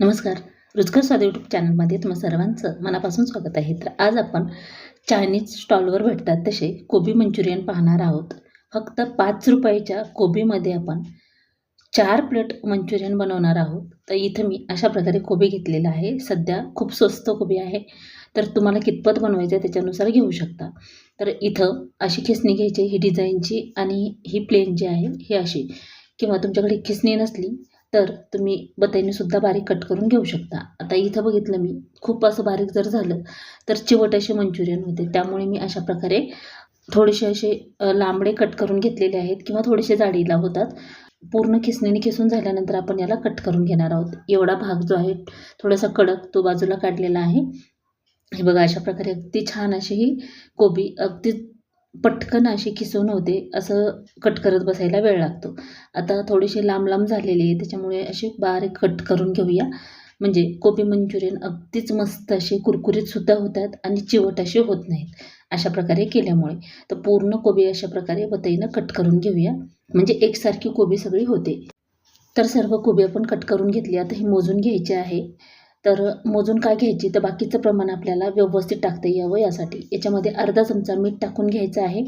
नमस्कार. रुचकर स्वाद यूट्यूब चॅनलमध्ये तुम्हा सर्वांचं मनापासून स्वागत आहे. तर आज आपण चायनीज स्टॉलवर भेटतात तसे कोबी मंचुरियन पाहणार आहोत. फक्त पाच रुपयाच्या कोबीमध्ये आपण चार प्लेट मंचुरियन बनवणार आहोत. तर इथं मी अशा प्रकारे कोबी घेतलेला आहे. सध्या खूप स्वस्त कोबी आहे. तर तुम्हाला कितपत बनवायचं आहे त्याच्यानुसार घेऊ शकता. तर इथं अशी खिसणी घ्यायची ही डिझाईनची आणि ही प्लेन जी आहे ही अशी. किंवा तुमच्याकडे खिसणी नसली तर तुम्ही बत्ताईने बारीक कट करून घेऊ शकता. आता इथं बघितलं मी खूप असं बारीक जर झालं तर चिवट असे मंचुरियन होते. त्यामुळे मी अशा प्रकारे थोडेसे असे लांबडे कट करून घेतलेले आहेत किंवा थोडेसे जाडीला होतात. पूर्ण खिसणीने खिसून झाल्यानंतर आपण याला कट करून घेणार आहोत. एवढा भाग जो आहे थोडासा कडक तो बाजूला काढलेला आहे. हे बघा अशा प्रकारे अगदी छान अशी ही कोबी अगदी पटकन अशी खिसून होते असं कट करत बसायला वेळ लागतो. आता थोडीशी लांब लांब झालेली आहे त्याच्यामुळे अशी बारीक कट करून घेऊया. म्हणजे कोबी मंचुरियन अगदीच मस्त असे कुरकुरीतसुद्धा होतात आणि चिवट असे होत नाहीत अशा प्रकारे केल्यामुळे. तर पूर्ण कोबी अशा प्रकारे बतईनं कट करून घेऊया. म्हणजे एकसारखी कोबी सगळी होते. तर सर्व कोबी आपण कट करून घेतली. आता ही मोजून घ्यायची आहे. तर मोजून काय घ्यायची? तर बाकीचं प्रमाण आपल्याला व्यवस्थित टाकता यावं यासाठी. याच्यामध्ये अर्धा चमचा मीठ टाकून घ्यायचं आहे.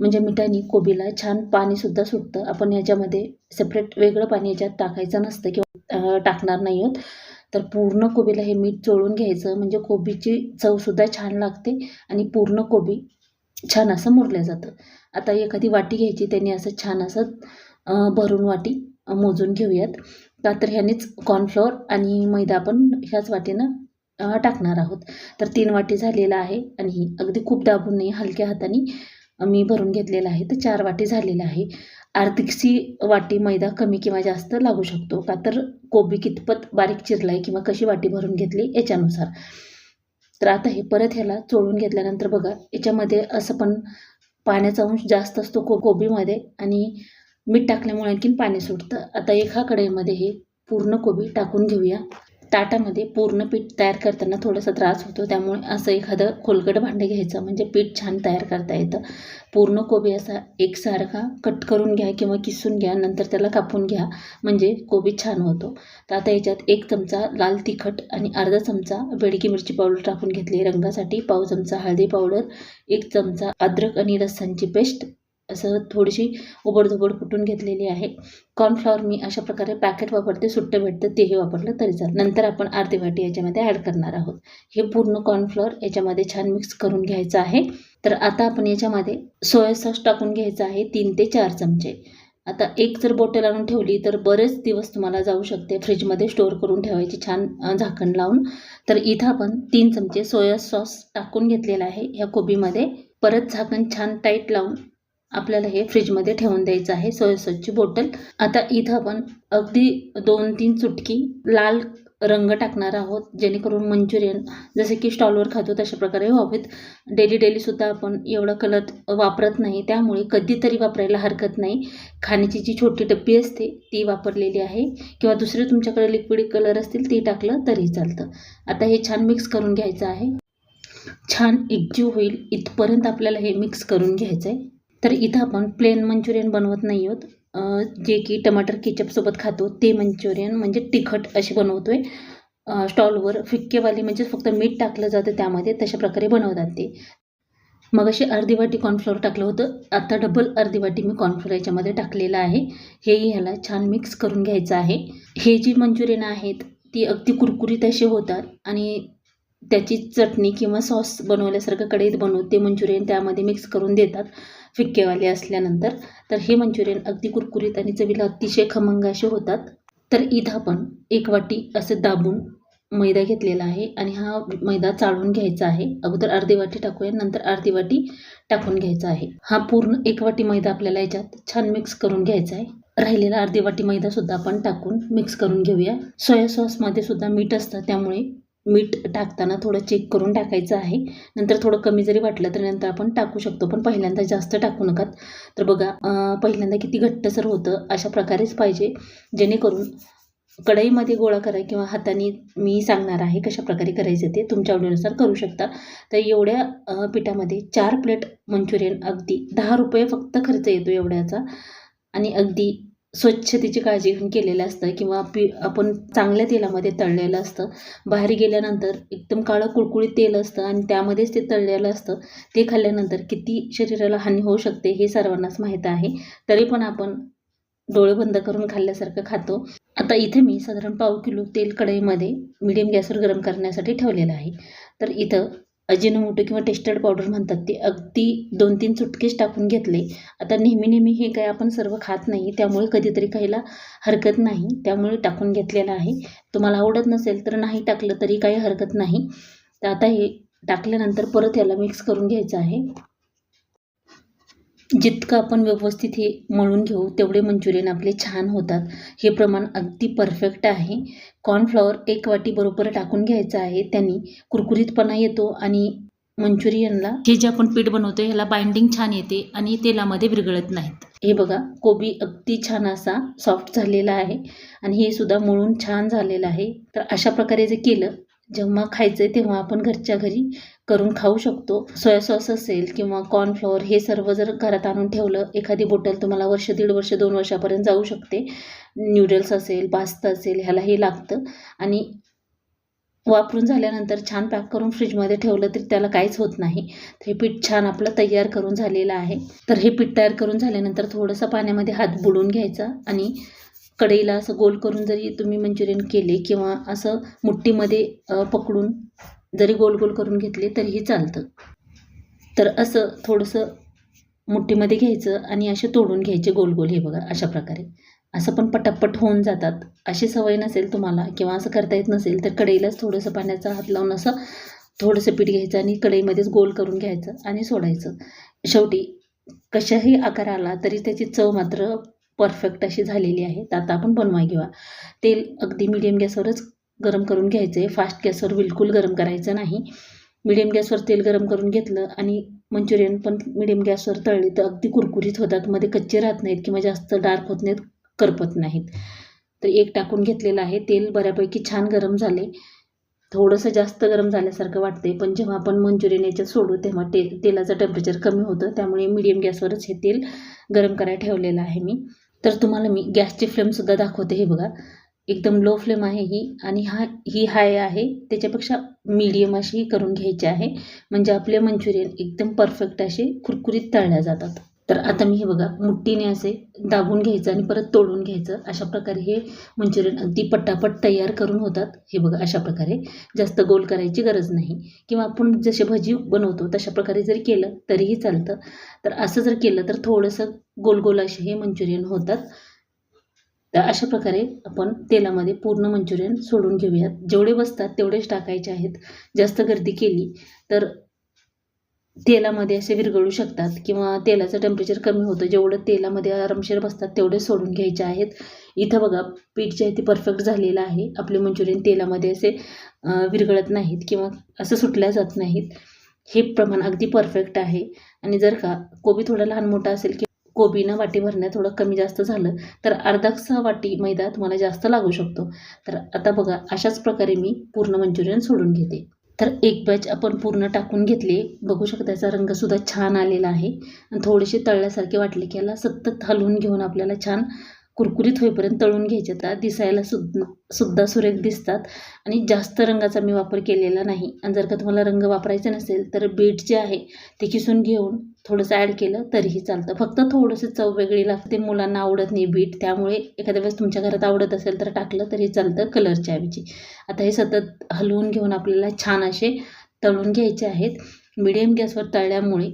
म्हणजे मिठाने कोबीला छान पाणीसुद्धा सुटतं. आपण याच्यामध्ये सेपरेट वेगळं पाणी याच्यात टाकायचं नसतं किंवा टाकणार नाही आहोत. तर पूर्ण कोबीला हे मीठ चोळून घ्यायचं. म्हणजे कोबीची चवसुद्धा छान लागते आणि पूर्ण कोबी छान असं मुरलं जातं. आता एखादी वाटी घ्यायची. त्यांनी असं छान असं भरून वाटी मोजून घेऊयात. का तर ह्यानेच कॉर्नफ्लोअर आणि मैदा आपण ह्याच वाटीनं टाकणार आहोत. तर तीन वाटी झालेला आहे आणि ही अगदी खूप दाबून नाही हलक्या हाताने मी भरून घेतलेला आहे. तर चार वाटी झालेला आहे. अर्धिकशी वाटी मैदा कमी किंवा जास्त लागू शकतो का? तर कोबी कितपत बारीक चिरला आहे किंवा कशी वाटी भरून घेतली याच्यानुसार. तर आता हे परत ह्याला चोळून घेतल्यानंतर बघा याच्यामध्ये असं पण पाण्याचा अंश जास्त असतो को कोबीमध्ये आणि मीठ टाकल्यामुळे आणखीन पाणी सुटतं. आता एका कढईमध्ये हे पूर्ण कोबी टाकून घेऊया. ताटामध्ये पूर्ण पीठ तयार करताना थोडासा त्रास होतो. त्यामुळे असं एखादं खोलगट भांडं घ्यायचं. म्हणजे पीठ छान तयार करता येतं. पूर्ण कोबी असा एकसारखा कट करून घ्या किंवा किसून घ्या. नंतर त्याला कापून घ्या. म्हणजे कोबी छान होतो. तर आता याच्यात एक चमचा लाल तिखट आणि अर्धा चमचा बेडकी मिरची पावडर टाकून घेतली. रंगासाठी पाव चमचा हळदी पावडर एक चमचा अद्रक आणि लसणची पेस्ट असं थोडीशी ओबडधोबड कुटून घेतलेली आहे. कॉर्नफ्लॉवर मी अशा प्रकारे पॅकेट वापरते सुट्टं भेटतं तेही वापरलं तरी चालेल. नंतर आपण अर्धी वाटी याच्यामध्ये ॲड करणार आहोत. हे पूर्ण कॉर्नफ्लॉवर याच्यामध्ये छान मिक्स करून घ्यायचं आहे. तर आता आपण याच्यामध्ये सोया सॉस टाकून घ्यायचं आहे तीन ते चार चमचे. आता एक जर बॉटल आणून ठेवली तर बरेच दिवस तुम्हाला जाऊ शकते. फ्रीजमध्ये स्टोअर करून ठेवायची छान झाकण लावून. तर इथं आपण तीन चमचे सोया सॉस टाकून घेतलेला आहे. ह्या कोबीमध्ये परत झाकण छान टाईट लावून आपल्याला हे फ्रीजमध्ये ठेवून द्यायचं आहे सोयासॉसची बॉटल. आता इथं आपण अगदी दोन तीन चुटकी लाल रंग टाकणार आहोत जेणेकरून मंचुरियन जसे की स्टॉलवर खातो तशा प्रकारे व्हावेत. डेली डेलीसुद्धा आपण एवढं कलर वापरत नाही त्यामुळे कधीतरी वापरायला हरकत नाही. खाण्याची जी छोटी डब्बी असते ती वापरलेली आहे. किंवा दुसरे तुमच्याकडे लिक्विड कलर असतील ती टाकलं तरी चालतं. आता हे छान मिक्स करून घ्यायचं आहे. छान एकजीव होईल इथपर्यंत आपल्याला हे मिक्स करून घ्यायचं आहे तर इथं आपण प्लेन मंचुरियन बनवत नाही आहोत. जे की टमाटर केचपसोबत खातो ते मंचुरियन म्हणजे तिखट असे बनवतो आहे स्टॉलवर फिक्केवाली म्हणजे फक्त मीठ टाकलं जातं त्यामध्ये तशा प्रकारे बनवतात ते. मग अशी अर्धी वाटी कॉर्नफ्लोअर टाकलं होतं. आता डबल अर्धी वाटी मी कॉर्नफ्लोअर याच्यामध्ये टाकलेलं आहे. हेही ह्याला छान मिक्स करून घ्यायचं आहे. हे जी मंचुरियन आहेत ती अगदी कुरकुरीत असे होतात आणि त्याची चटणी किंवा सॉस बनवल्यासारखं कढईत बनवून ते मंचुरियन त्यामध्ये मिक्स करून देतात फिक्केवाले असल्यानंतर. तर हे मंचुरियन अगदी कुरकुरीत आणि चवीला अतिशय खमंग असे होतात. तर इथं आपण एक वाटी असं दाबून मैदा घेतलेला आहे आणि हा मैदा चाळून घ्यायचा आहे. अगोदर अर्धी वाटी टाकूया नंतर अर्धी वाटी टाकून घ्यायचा आहे. हा पूर्ण एक वाटी मैदा आपल्याला याच्यात छान मिक्स करून घ्यायचा आहे. राहिलेला अर्धी वाटी मैदा सुद्धा आपण टाकून मिक्स करून घेऊया. सोया सॉसमध्ये सुद्धा मीठ असतं त्यामुळे मीठ टाकताना थोडं चेक करून टाकायचं आहे. नंतर थोडं कमी जरी वाटलं तर नंतर आपण टाकू शकतो पण पहिल्यांदा जास्त टाकू नकात. तर बघा पहिल्यांदा किती घट्टसर होतं अशा प्रकारेच पाहिजे. जेणेकरून कढईमध्ये गोळा करा किंवा हाताने मी सांगणार आहे कशा प्रकारे करायचं ते तुमच्या आवडीनुसार करू शकता. तर एवढ्या पिठामध्ये चार प्लेट मंचुरियन अगदी दहा रुपये फक्त खर्च येतो एवढ्याचा. आणि अगदी स्वच्छतेची काळजी घेऊन केलेलं असतं किंवा पी आपण चांगल्या तेलामध्ये तळलेलं असतं. बाहेर गेल्यानंतर एकदम काळं कुळकुळीत तेल असतं आणि त्यामध्येच ते तळलेलं असतं. ते खाल्ल्यानंतर किती शरीराला हानी होऊ शकते हे सर्वांनाच माहीत आहे. तरी पण आपण डोळे बंद करून खाल्ल्यासारखं खातो. आता इथे मी साधारण पाव किलो तेल कढईमध्ये मिडियम गॅसवर गरम करण्यासाठी ठेवलेलं आहे. तर इथं अजिनोमोटो किंवा टेस्टर्ड पावडर म्हणतात ते. अगदी दोन तीन चुटकेच टाकून घेतले. आता नेहमी नेहमी हे काय आपण सर्व खात नाही त्यामुळे कधीतरी खायला हरकत नाही. त्यामुळे टाकून घेतलेलं आहे. तुम्हाला आवडत नसेल तर नाही टाकलं तरी काही हरकत नाही. तर आता हे टाकल्यानंतर परत याला मिक्स करून घ्यायचं आहे. जितकं आपण व्यवस्थित हे मळून घेऊ तेवढे मंचुरियन आपले छान होतात. हे प्रमाण अगदी परफेक्ट आहे. कॉर्नफ्लॉवर एक वाटी बरोबर टाकून घ्यायचं आहे. त्यांनी कुरकुरीतपणा येतो आणि मंचुरियनला हे जे आपण पीठ बनवतो ह्याला बाइंडिंग छान येते आणि तेलामध्ये विरघळत नाहीत. हे बघा कोबी अगदी छान असा सॉफ्ट झालेला आहे आणि हे सुद्धा मळून छान झालेलं आहे. तर अशा प्रकारे जे केलं जेव्हा खायचं आहे तेव्हा आपण घरच्या घरी करून खाऊ शकतो. सोया सॉस असेल किंवा कॉर्नफ्लॉवर हे सर्व जर घरात आणून ठेवलं एखादी बॉटल तुम्हाला वर्ष दीड वर्ष दोन वर्षापर्यंत जाऊ शकते. न्यूडल्स असेल पास्ता असेल ह्याला हे लागतं. आणि वापरून झाल्यानंतर छान पॅक करून फ्रीजमध्ये ठेवलं तरी त्याला काहीच होत नाही. तर हे पीठ छान आपलं तयार करून झालेलं आहे. तर हे पीठ तयार करून झाल्यानंतर थोडंसं पाण्यामध्ये हात बुडून घ्यायचा आणि कढईला असं गोल करून जरी तुम्ही मंचुरियन केले किंवा असं मुठ्ठीमध्ये पकडून जरी गोल गोल करून घेतले तरीही चालतं. तर असं थोडंसं मुठ्ठीमध्ये घ्यायचं आणि असे तोडून घ्यायचे गोल गोल हे बघा अशा प्रकारे. असं पण पटापट होऊन जातात. अशी सवय नसेल तुम्हाला किंवा असं करता येत नसेल तर कढईलाच थोडंसं पाण्याचा हात लावून असं थोडंसं पीठ घ्यायचं आणि कढईमध्येच गोल करून घ्यायचं आणि सोडायचं. शेवटी कशाही आकार आला तरी त्याची चव मात्र परफेक्ट अशी झालेली आहे. तर आता आपण बनवा घेऊया. तेल अगदी मिडियम गॅसवरच गरम करून घ्यायचं आहे फास्ट गॅसवर बिलकुल गरम करायचं नाही. मिडियम गॅसवर तेल गरम करून घेतलं आणि मंचुरियन पण मिडियम गॅसवर तळली तर अगदी कुरकुरीत होतात. मध्ये कच्चे राहत नाहीत किंवा जास्त डार्क होत नाहीत करपत नाहीत. तर एक टाकून घेतलेलं आहे. तेल बऱ्यापैकी छान गरम झाले. थोडंसं जास्त गरम झाल्यासारखं वाटते पण जेव्हा आपण मंचुरियन याच्यात सोडू तेव्हा ते तेलाचं टेम्परेचर कमी होतं. त्यामुळे मिडियम गॅसवरच हे तेल गरम करायला ठेवलेलं आहे मी. तर तुम्हाला मी गॅसची फ्लेमसुद्धा दाखवते हे बघा. एकदम लो फ्लेम आहे ही आणि हा ही हाय आहे. त्याच्यापेक्षा मीडियम अशी करून घ्यायची आहे. म्हणजे आपले मंचुरियन एकदम परफेक्ट असे कुरकुरीत तळल्या जातात. तर आता मी हे बघा मुठ्ठीने असे दाबून घ्यायचं आणि परत तोडून घ्यायचं. अशा प्रकारे हे मंचुरियन अगदी पटापट तयार करून होतात. हे बघा अशा प्रकारे. जास्त गोल करायची गरज नाही. किंवा आपण जसे भजी बनवतो तशा प्रकारे जरी केलं तरीही चालतं. तर असं जर केलं तर थोडंसं गोल गोल असे हे मंचुरियन होतात. तर अशा प्रकारे आपण तेलामध्ये पूर्ण मंचुरियन सोडून घेऊयात. जेवढे बसतात तेवढेच टाकायचे आहेत. जास्त गर्दी केली तर तेलामध्ये असे विरघळू शकतात किंवा तेलाचं टेम्परेचर कमी होतं. जेवढं तेलामध्ये आरामशीर बसतात तेवढे सोडून घ्यायचे आहेत. इथं बघा पीठ जे आहे ते परफेक्ट झालेलं आहे. आपले मंचुरियन तेलामध्ये असे विरघळत नाहीत किंवा असं सुटल्या जात नाहीत. हे प्रमाण अगदी परफेक्ट आहे. आणि जर का कोबी थोडा लहान मोठा असेल की कोबीनं वाटी भरण्यात थोडं कमी जास्त झालं तर अर्धासा वाटी मैदा तुम्हाला जास्त लागू शकतो? तर आता बघा अशाच प्रकारे मी पूर्ण मंचुरियन सोडून घेते. तर एक बॅच आपण पूर्ण टाकून घेतले. बघू शकता त्याचा रंगसुद्धा छान आलेला आहे. आणि थोडेसे तळल्यासारखे वाटले की याला सतत हलवून घेऊन आपल्याला छान कुरकुरीत होईपर्यंत तळून घ्यायचे. तर दिसायला सुद्धा सुद्धा सुरेख दिसतात. आणि जास्त रंगाचा मी वापर केलेला नाही. आणि जर का तुम्हाला रंग वापरायचा नसेल तर बीट जे आहे ते किसून घेऊन थोडंसं ॲड केलं तरीही चालतं. फक्त थोडंसं चव वेगळी लागते. मुलांना आवडत नाही बीट. त्यामुळे एखाद्या वेळेस तुमच्या घरात आवडत असेल तर टाकलं तरी चालतं कलरच्या ऐवजी. आता हे सतत हलवून घेऊन आपल्याला छान असे तळून घ्यायचे आहेत. मिडियम गॅसवर तळल्यामुळे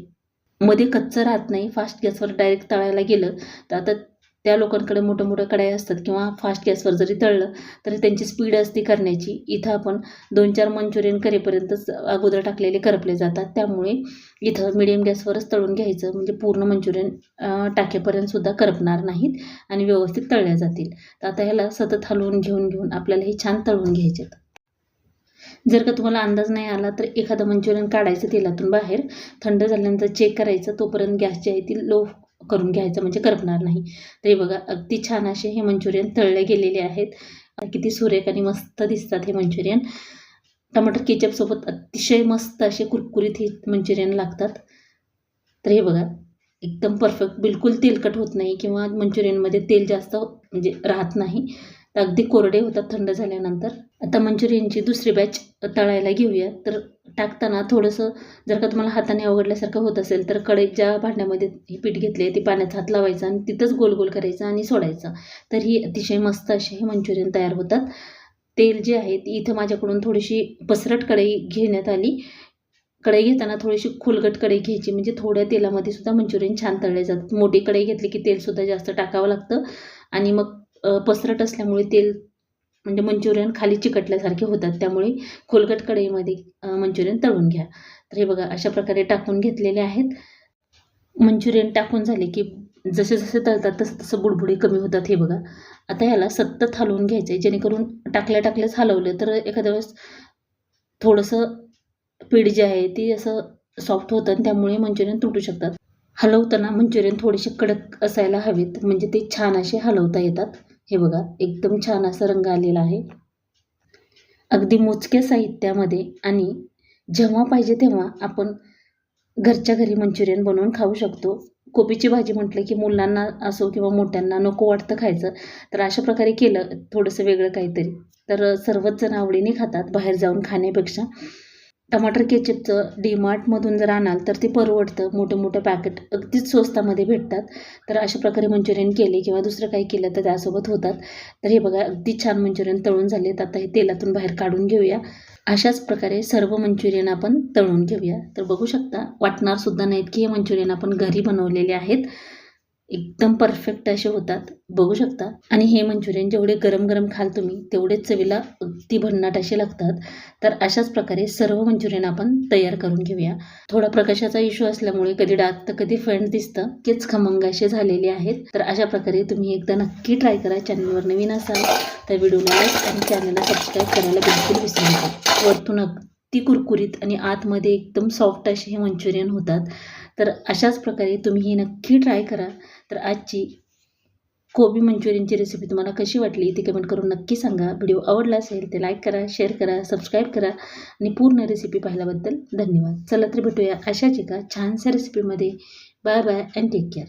मध्ये कच्चं राहत नाही. फास्ट गॅसवर डायरेक्ट तळायला गेलं तर आता त्या लोकांकडे मोठं मोठं कढाई असतात किंवा फास्ट गॅसवर जरी तळलं तरी त्यांची स्पीड असते करण्याची. इथं आपण दोन चार मंचुरियन करेपर्यंतच अगोदर टाकलेले करपले जातात. त्यामुळे इथं मिडियम गॅसवरच तळून घ्यायचं. म्हणजे पूर्ण मंचुरियन टाकेपर्यंतसुद्धा टाकेपर्यंत सुद्धा करपणार नाहीत आणि व्यवस्थित तळल्या जातील. तर आता ह्याला सतत हलवून घेऊन घेऊन आपल्याला हे छान तळून घ्यायचे जर का तुम्हाला अंदाज नाही आला तर एखादं मंचुरियन काढायचं तेलातून बाहेर. थंड झाल्यानंतर चेक करायचं. तोपर्यंत गॅस जे आहे ती लो करून घ्यायचं म्हणजे करपणार नाही. तर हे बघा अगदी छान असे हे मंचुरियन तळले गेलेले आहेत. किती सुरेख आणि मस्त दिसतात हे मंचुरियन. टमाटर केचपसोबत अतिशय मस्त असे कुरकुरीत हे मंचुरियन लागतात. तर हे बघा एकदम परफेक्ट बिलकुल तेलकट होत नाही किंवा मंचुरियनमध्ये तेल जास्त म्हणजे राहत नाही. अगदी कोरडे होतात थंड झाल्यानंतर. आता मंचुरियनची दुसरी बॅच तळायला घेऊया. तर टाकताना थोडंसं जर का तुम्हाला हाताने अवघडल्यासारखं होत असेल तर कडे ज्या भांड्यामध्ये हे पीठ घेतले ती पाण्यात हात लावायचा आणि तिथंच गोल गोल करायचं आणि सोडायचं. तर ही अतिशय मस्त असे हे मंचुरियन तयार होतात. तेल जे आहे ती इथं माझ्याकडून थोडीशी पसरट कढई घेण्यात आली. कढई घेताना थोडीशी खोलगट कढई घ्यायची म्हणजे थोड्या तेलामध्ये सुद्धा मंचुरियन छान तळले जातात. मोठी कढई घेतली की तेलसुद्धा जास्त टाकावं लागतं. आणि मग पसरट असल्यामुळे तेल म्हणजे मंचुरियन खाली चिकटल्यासारखे होतात. त्यामुळे खोलगट कढईमध्ये मंचुरियन तळून घ्या. तर हे बघा अशा प्रकारे टाकून घेतलेले आहेत. मंचुरियन टाकून झाले की जसे जसे तळतात तसं तसं बुडबुडे कमी होतात हे बघा. आता ह्याला सतत हलवून घ्यायचं आहे जेणेकरून टाकल्या टाकल्याच हलवलं तर एखाद्या वेळेस थोडंसं पीठ जे आहे ते असं सॉफ्ट होतं आणि त्यामुळे मंचुरियन तुटू शकतात. हलवताना मंचुरियन थोडेसे कडक असायला हवेत. म्हणजे ते छान असे हलवता येतात. हे बघा एकदम छान असा रंग आलेला आहे. अगदी मोजक्या साहित्यामध्ये आणि जेव्हा पाहिजे तेव्हा आपण घरच्या घरी मंचुरियन बनवून खाऊ शकतो. कोबीची भाजी म्हटलं की मुलांना असो किंवा मोठ्यांना नको वाटतं खायचं तर अशा प्रकारे केलं थोडंसं वेगळं काहीतरी. तर सर्वच जण आवडीने खातात बाहेर जाऊन खाण्यापेक्षा. टमाटर केचपचं डीमार्टमधून जर आणाल तर ते परवडतं. मोठं मोठं पॅकेट अगदीच स्वस्तामध्ये भेटतात. तर अशा प्रकारे मंचुरियन केले किंवा दुसरं काही केलं तर त्यासोबत होतात. तर हे बघा अगदी छान मंचुरियन तळून झालेत. आता हे तेलातून बाहेर काढून घेऊया. अशाच प्रकारे सर्व मंचुरियन आपण तळून घेऊया. तर बघू शकता वाटणारसुद्धा नाहीत की हे मंचुरियन आपण घरी बनवलेले आहेत. एकदम परफेक्ट असे होतात. बघू शकता. आणि हे मंचुरियन जेवढे गरम गरम खाल तुम्ही तेवढेच चवीला अगदी भन्नाट असे लागतात. तर अशाच प्रकारे सर्व मंचुरियन आपण तयार करून घेऊया. थोडा प्रकाशाचा इश्यू असल्यामुळे कधी डाग तर कधी फेंट दिसतं. कीच खमंग असे झालेले आहेत. तर अशा प्रकारे तुम्ही एकदा नक्की ट्राय करा. चॅनलवर नवीन असाल तर व्हिडिओला लाईक आणि चॅनलला सबस्क्राईब करायला बिलकुल विसरू नका. वरतून अगदी कुरकुरीत आणि आतमध्ये एकदम सॉफ्ट असे हे मंचुरियन होतात. तर अशाच प्रकारे तुम्ही ही नक्की ट्राय करा. तर आजची कोबी मंचुरियनची रेसिपी तुम्हाला कशी वाटली ती कमेंट करून नक्की सांगा. व्हिडिओ आवडला असेल ते लाईक करा शेअर करा सबस्क्राईब करा आणि पूर्ण रेसिपी पाहिल्याबद्दल धन्यवाद. चला तर भेटूया अशाच एका छानशा रेसिपीमध्ये bye bye and take care